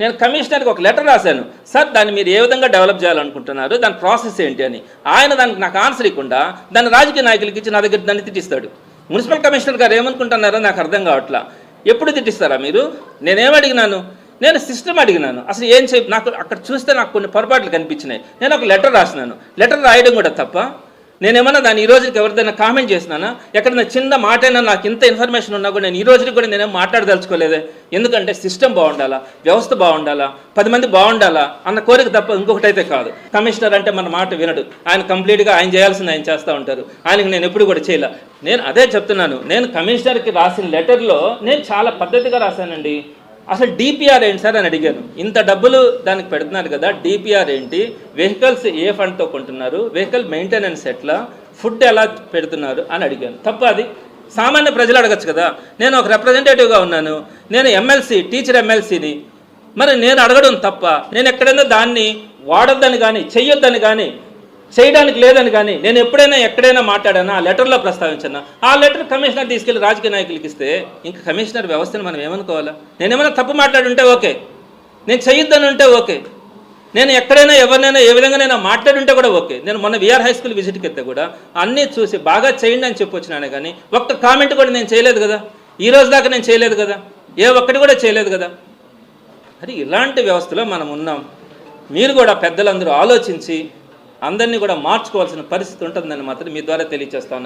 నేను కమిషనర్కి ఒక లెటర్ రాశాను. సార్ దాన్ని మీరు ఏ విధంగా డెవలప్ చేయాలనుకుంటున్నారు? దాని ప్రాసెస్ ఏంటి అని. ఆయన దానికి నాకు ఆన్సర్ ఇవ్వకుండా దాన్ని రాజకీయ నాయకులకి ఇచ్చి నా దగ్గర దాన్ని తిట్టిస్తాడు. మున్సిపల్ కమిషనర్ గారు ఏమనుకుంటున్నారో నాకు అర్థం కావట్లా. ఎప్పుడు తిట్టిస్తారా మీరు? నేనేం అడిగినాను? నేను సిస్టమ్ అడిగినాను. అసలు ఏం చెప్పి నాకు అక్కడ చూస్తే నాకు కొన్ని పొరపాట్లు కనిపించినాయి. నేను ఒక లెటర్ రాసినాను. లెటర్ రాయడం కూడా తప్ప నేనేమన్నా దాన్ని ఈ రోజుకి ఎవరిదైనా కామెంట్ చేసినానా? ఎక్కడైనా చిన్న మాట అయినా నాకు ఇంత ఇన్ఫర్మేషన్ ఉన్నా కూడా నేను ఈ రోజుకి కూడా నేనేం మాట్లాడదలుచుకోలేదే. ఎందుకంటే సిస్టమ్ బాగుండాలా? వ్యవస్థ బాగుండాలా? పది మంది బాగుండాలా? అన్న కోరిక తప్ప ఇంకొకటి అయితే కాదు. కమిషనర్ అంటే మన మాట వినడు. ఆయన కంప్లీట్గా ఆయన చేయాల్సింది ఆయన చేస్తూ ఉంటారు. ఆయనకి నేను ఎప్పుడు కూడా చేయాల. నేను అదే చెప్తున్నాను. నేను కమిషనర్కి రాసిన లెటర్లో నేను చాలా పద్ధతిగా రాశానండి. అసలు డిపిఆర్ ఏంటి సార్ అని అడిగాను. ఇంత డబ్బులు దానికి పెడుతున్నారు కదా డిపిఆర్ ఏంటి? వెహికల్స్ ఏ ఫండ్తో కొంటున్నారు? వెహికల్ మెయింటెనెన్స్ ఎట్లా? ఫుడ్ ఎలా పెడుతున్నారు? అని అడిగాను. తప్ప అది. సామాన్య ప్రజలు అడగచ్చు కదా. నేను ఒక రిప్రజెంటేటివ్గా ఉన్నాను. నేను ఎమ్మెల్సీ టీచర్ ఎమ్మెల్సీని మరి నేను అడగడం తప్ప నేను ఎక్కడైనా దాన్ని వాడొద్దని కానీ చెయ్యొద్దని కానీ చేయడానికి లేదని కానీ నేను ఎప్పుడైనా ఎక్కడైనా మాట్లాడానా? ఆ లెటర్లో ప్రస్తావించాను? ఆ లెటర్ కమిషనర్ తీసుకెళ్ళి రాజకీయ నాయకులకి ఇస్తే ఇంకా కమిషనర్ వ్యవస్థను మనం ఏమనుకోవాలా? నేనేమైనా తప్పు మాట్లాడుంటే ఓకే. నేను చేయొద్దని ఉంటే ఓకే. నేను ఎక్కడైనా ఎవరినైనా ఏ విధంగానైనా మాట్లాడుంటే కూడా ఓకే. నేను మొన్న విఆర్ హై స్కూల్ విజిట్కి వెళ్తే కూడా అన్నీ చూసి బాగా చేయండి అని చెప్పొచ్చినానే కానీ ఒక్క కామెంట్ కూడా నేను చేయలేదు కదా? ఈ రోజు దాకా నేను చేయలేదు కదా? ఏ ఒక్కటి కూడా చేయలేదు కదా? మరి ఇలాంటి వ్యవస్థలో మనం ఉన్నాం. మీరు కూడా పెద్దలందరూ ఆలోచించి అందరినీ కూడా మార్చుకోవాల్సిన పరిస్థితి ఉంటుందని మాత్రం మీ ద్వారా తెలియజేస్తా ఉన్నాను.